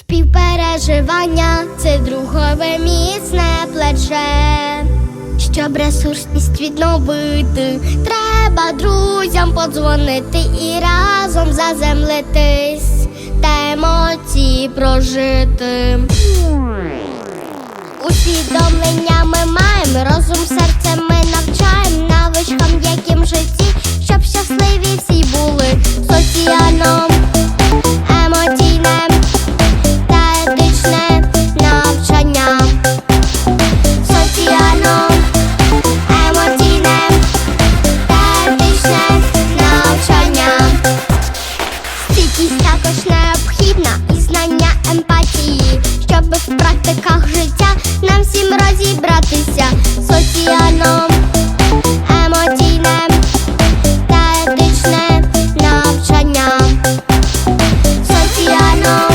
Співпереживання це другове міцне плече. Щоб ресурсність відновити, треба друзям подзвонити і разом заземлитись та емоції прожити. Усвідомлення Гнучкість також необхідна і знання емпатії, щоб в практиках життя нам всім розібратися. Соціально. Sozial